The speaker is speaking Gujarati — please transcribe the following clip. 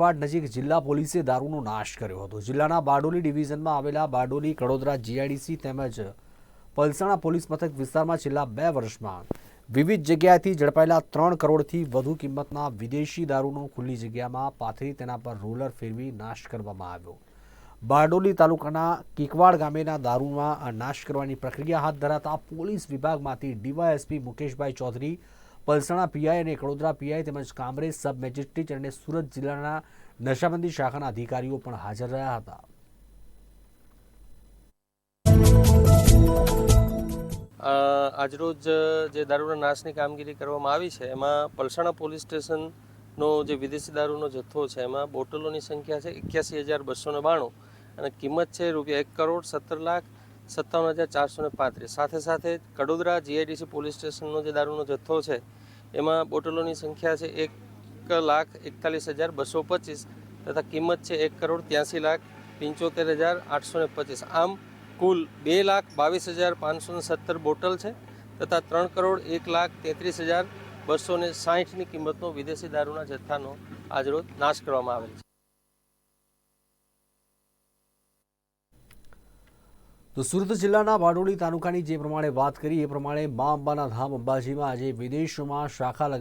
વાડ નજીક જિલ્લા પોલીસે દારૂનો નાશ કર્યો હતો. જિલ્લાના બારડોલી ડિવિઝનમાં આવેલા બારડોલી કડોદરા જીઆઈડીસી તેમજ પલસાણા પોલીસ મથક વિસ્તારમાં છેલ્લા બે વર્ષમાં વિવિધ જગ્યાએથી ઝડપાયેલા ત્રણ કરોડથી વધુ કિંમતના વિદેશી દારૂનો ખુલ્લી જગ્યામાં પાથરી તેના પર રોલર ફેરવી નાશ કરવામાં આવ્યો. બારડોલી તાલુકાના કિકવાડ ગામેના દારૂમાં નાશ કરવાની પ્રક્રિયા હાથ ધરાતા પોલીસ વિભાગમાંથી ડીવાયએસપી મુકેશભાઈ ચૌધરી પલસાણા પીઆઈ અને કડોદરા પીઆઈ તેમજ કામરેજ સબ મેજિસ્ટ્રેટ અને સુરત જિલ્લાના નશાબંધી શાખાના અધિકારીઓ પણ હાજર રહ્યા હતા. આજરોજ જે દારૂના નાશની કામગીરી કરવામાં આવી છે, એમાં પલસાણા પોલીસ સ્ટેશનનો જે વિદેશી દારૂનો જથ્થો છે, એમાં બોટલોની સંખ્યા છે એક્યાસી હજાર બસો ને બાણું અને કિંમત છે રૂપિયા એક કરોડ સત્તર લાખ સત્તાવન હજાર ચારસો ને પાંત્રીસ. સાથે સાથે કડોદરા જીઆઈડીસી પોલીસ સ્ટેશનનો જે દારૂનો જથ્થો છે, એમાં બોટલોની સંખ્યા છે એક લાખ એકતાલીસ હજાર બસો પચીસ તથા કિંમત છે એક કરોડ ત્યાંસી લાખ પંચોતેર હજાર આઠસો ને પચીસ. આમ કુલ બે લાખ બાવીસ હજાર પાંચસો ને સત્તર બોટલ છે તથા ત્રણ કરોડ એક લાખ તેત્રીસ હજાર બસો ને સાહીઠની કિંમતનો વિદેશી દારૂના જથ્થાનો આજરોજ નાશ કરવામાં આવેલ છે. તો સુરત જિલ્લાના બારડોલી તાલુકાની જે પ્રમાણે વાત કરી એ પ્રમાણે મા અંબાના ધામ અંબાજીમાં આજે વિદેશોમાં શાખા